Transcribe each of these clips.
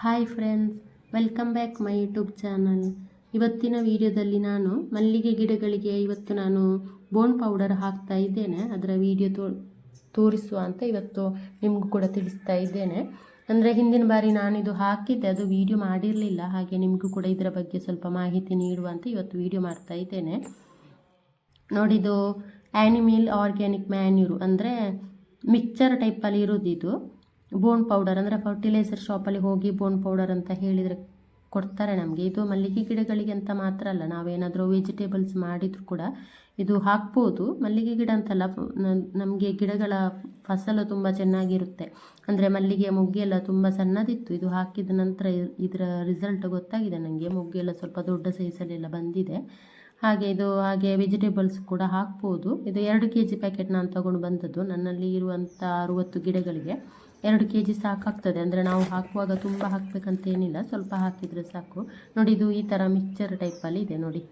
Hi friends, welcome back my YouTube channel. ಇವತ್ತಿನ ವಿಡಿಯೋದಲ್ಲಿ ನಾನು ಮಲ್ಲಿಗೆ ಗಿಡಗಳಿಗೆ ಇವತ್ತು ನಾನು ಬೋನ್ ಪೌಡರ್ ಹಾಕ್ತಾ ಇದ್ದೇನೆ. ಅದರ ವಿಡಿಯೋ ತೋ ತೋರಿಸುವ ಅಂತ ಇವತ್ತು ನಿಮಗೂ ಕೂಡ ತಿಳಿಸ್ತಾ ಇದ್ದೇನೆ. ಅಂದರೆ ಹಿಂದಿನ ಬಾರಿ ನಾನಿದು ಹಾಕಿದ್ದೆ, ಅದು ವಿಡಿಯೋ ಮಾಡಿರಲಿಲ್ಲ. ಹಾಗೆ ನಿಮಗೂ ಕೂಡ ಇದರ ಬಗ್ಗೆ ಸ್ವಲ್ಪ ಮಾಹಿತಿ ನೀಡುವ ಅಂತ ಇವತ್ತು ವಿಡಿಯೋ ಮಾಡ್ತಾ ಇದ್ದೇನೆ. ನೋಡಿದು ಆ್ಯನಿಮಿಲ್ ಆರ್ಗ್ಯಾನಿಕ್ ಮ್ಯಾನ್ಯೂರು ಅಂದರೆ ಮಿಕ್ಚರ್ ಟೈಪಲ್ಲಿ ಇರೋದಿದು. ಇದು ಬೋನ್ ಪೌಡರ್ ಅಂದರೆ ಫರ್ಟಿಲೈಸರ್ ಶಾಪಲ್ಲಿ ಹೋಗಿ ಬೋನ್ ಪೌಡರ್ ಅಂತ ಹೇಳಿದರೆ ಕೊಡ್ತಾರೆ ನಮಗೆ. ಇದು ಮಲ್ಲಿಗೆ ಗಿಡಗಳಿಗೆ ಅಂತ ಮಾತ್ರ ಅಲ್ಲ, ನಾವೇನಾದರೂ ವೆಜಿಟೇಬಲ್ಸ್ ಮಾಡಿದರೂ ಕೂಡ ಇದು ಹಾಕ್ಬೋದು. ಮಲ್ಲಿಗೆ ಗಿಡ ಅಂತಲ್ಲ ನಮಗೆ ಗಿಡಗಳ ಫಸಲು ತುಂಬ ಚೆನ್ನಾಗಿರುತ್ತೆ. ಅಂದರೆ ಮಲ್ಲಿಗೆಯ ಮೊಗ್ಗೆಲ್ಲ ತುಂಬ ಸಣ್ಣದಿತ್ತು. ಇದು ಹಾಕಿದ ನಂತರ ಇದರ ರಿಸಲ್ಟ್ ಗೊತ್ತಾಗಿದೆ ನನಗೆ ಮೊಗ್ಗೆಲ್ಲ ಸ್ವಲ್ಪ ದೊಡ್ಡ ಸೈಜಲ್ಲೆಲ್ಲ ಬಂದಿದೆ. ಹಾಗೆ ಇದು, ಹಾಗೆ ವೆಜಿಟೇಬಲ್ಸ್ ಕೂಡ ಹಾಕ್ಬೋದು. ಇದು ಎರಡು ಕೆ ಜಿ ಪ್ಯಾಕೆಟ್ ನಾನು ತಗೊಂಡು ಬಂದದ್ದು. ನನ್ನಲ್ಲಿ ಇರುವಂಥ ಅರುವತ್ತು ಗಿಡಗಳಿಗೆ. ಎರಡು ಕೆ ಜಿ ಸಾಕಾಗ್ತದೆ. ಅಂದರೆ ನಾವು ಹಾಕುವಾಗ ತುಂಬ ಹಾಕಬೇಕಂತ ಏನಿಲ್ಲ. ಸ್ವಲ್ಪ ಹಾಕಿದರೆ ಸಾಕು. ನೋಡಿ, ಇದು ಈ ಥರ ಮಿಕ್ಚರ್ ಟೈಪಲ್ಲಿ ಇದೆ. ನೋಡಿ.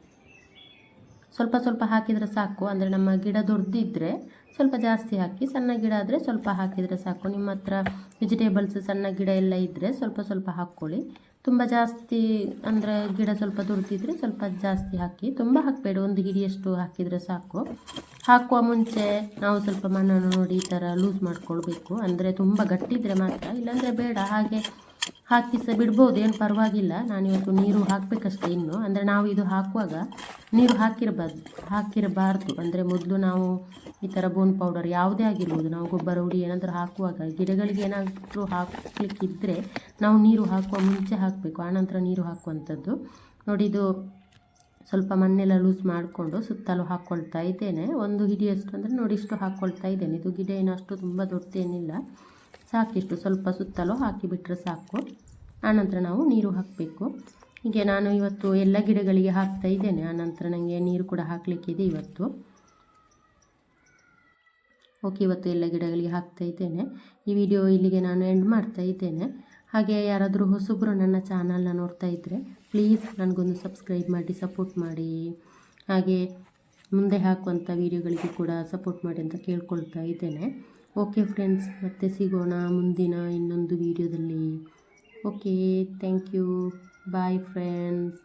ಸ್ವಲ್ಪ ಸ್ವಲ್ಪ ಹಾಕಿದರೆ ಸಾಕು. ಅಂದರೆ ನಮ್ಮ ಗಿಡ ದೊಡ್ಡದಿದ್ದರೆ ಸ್ವಲ್ಪ ಜಾಸ್ತಿ ಹಾಕಿ, ಸಣ್ಣ ಗಿಡ ಆದರೆ ಸ್ವಲ್ಪ ಹಾಕಿದರೆ ಸಾಕು. ನಿಮ್ಮ ಹತ್ರ ವೆಜಿಟೇಬಲ್ಸ್ ಸಣ್ಣ ಗಿಡ ಎಲ್ಲ ಇದ್ದರೆ ಸ್ವಲ್ಪ ಸ್ವಲ್ಪ ಹಾಕ್ಕೊಳ್ಳಿ. ತುಂಬ ಜಾಸ್ತಿ ಅಂದರೆ ಗಿಡ ಸ್ವಲ್ಪ ದೊಡ್ಡದಿದ್ರೆ ಸ್ವಲ್ಪ ಜಾಸ್ತಿ ಹಾಕಿ, ತುಂಬ ಹಾಕಬೇಡಿ. ಒಂದು ಗಿಡಿಯಷ್ಟು ಹಾಕಿದರೆ ಸಾಕು. ಹಾಕುವ ಮುಂಚೆ ನಾವು ಸ್ವಲ್ಪ ಮಣ್ಣನ್ನು ನೋಡಿ ಈ ಥರ ಲೂಸ್ ಮಾಡ್ಕೊಳ್ಬೇಕು. ಅಂದರೆ ತುಂಬ ಗಟ್ಟಿದ್ರೆ ಮಾತ್ರ. ಇಲ್ಲಾಂದರೆ ಬೇಡ. ಹಾಗೆ ಹಾಕಿ ಸಹ ಬಿಡ್ಬೋದು ಏನು ಪರವಾಗಿಲ್ಲ. ನಾನಿವತ್ತು ನೀರು ಹಾಕಬೇಕಷ್ಟೇ ಇನ್ನು. ಅಂದರೆ ನಾವು ಇದು ಹಾಕುವಾಗ ನೀರು ಹಾಕಿರಬಾರ್ದು ಹಾಕಿರಬಾರ್ದು. ಅಂದರೆ ಮೊದಲು ನಾವು ಈ ಥರ ಬೋನ್ ಪೌಡರ್ ಯಾವುದೇ ಆಗಿರ್ಬೋದು, ನಾವು ಗೊಬ್ಬರ ಹುಡಿ ಏನಾದರೂ ಹಾಕುವಾಗ, ಗಿಡಗಳಿಗೆ ಏನಾದರೂ ಹಾಕಲಿಕ್ಕಿದ್ದರೆ ನಾವು ನೀರು ಹಾಕುವ ಮುಂಚೆ ಹಾಕಬೇಕು. ಆನಂತರ ನೀರು ಹಾಕುವಂಥದ್ದು. ನೋಡಿ, ಇದು ಸ್ವಲ್ಪ ಮಣ್ಣೆಲ್ಲ ಲೂಸ್ ಮಾಡಿಕೊಂಡು ಸುತ್ತಲೂ ಹಾಕ್ಕೊಳ್ತಾ ಇದ್ದೇನೆ. ಒಂದು ಹಿಡಿಯಷ್ಟು ಅಂದರೆ ನೋಡಿ, ಇಷ್ಟು ಹಾಕ್ಕೊಳ್ತಾ ಇದ್ದೇನೆ. ಇದು ಗಿಡ ಏನಷ್ಟು ತುಂಬ ದೊಡ್ಡದೇನಿಲ್ಲ. ಸಾಕಿಷ್ಟು ಸ್ವಲ್ಪ ಸುತ್ತಲೂ ಹಾಕಿಬಿಟ್ರೆ ಸಾಕು. ಆನಂತರ ನಾವು ನೀರು ಹಾಕಬೇಕು. ಹೀಗೆ ನಾನು ಇವತ್ತು ಎಲ್ಲ ಗಿಡಗಳಿಗೆ ಹಾಕ್ತಾ ಇದ್ದೇನೆ. ಆನಂತರ ನನಗೆ ನೀರು ಕೂಡ ಹಾಕಲಿಕ್ಕಿದೆ ಇವತ್ತು. ಓಕೆ, ಇವತ್ತು ಎಲ್ಲ ಗಿಡಗಳಿಗೆ ಹಾಕ್ತಾ ಇದ್ದೇನೆ. ಈ ವಿಡಿಯೋ ಇಲ್ಲಿಗೆ ನಾನು ಎಂಡ್ ಮಾಡ್ತಾ ಇದ್ದೇನೆ. ಹಾಗೆ ಯಾರಾದರೂ ಹೊಸಬ್ರು ನನ್ನ ಚಾನಲ್ನ ನೋಡ್ತಾ ಇದ್ದರೆ ಪ್ಲೀಸ್ ನನಗೊಂದು ಸಬ್ಸ್ಕ್ರೈಬ್ ಮಾಡಿ, ಸಪೋರ್ಟ್ ಮಾಡಿ. ಹಾಗೆ ಮುಂದೆ ಹಾಕುವಂಥ ವೀಡಿಯೋಗಳಿಗೆ ಕೂಡ ಸಪೋರ್ಟ್ ಮಾಡಿ ಅಂತ ಕೇಳ್ಕೊಳ್ತಾ ಇದ್ದೇನೆ. ಓಕೆ ಫ್ರೆಂಡ್ಸ್ ಮತ್ತೆ ಸಿಗೋಣ ಮುಂದಿನ ಇನ್ನೊಂದು ವೀಡಿಯೋದಲ್ಲಿ okay thank you bye friends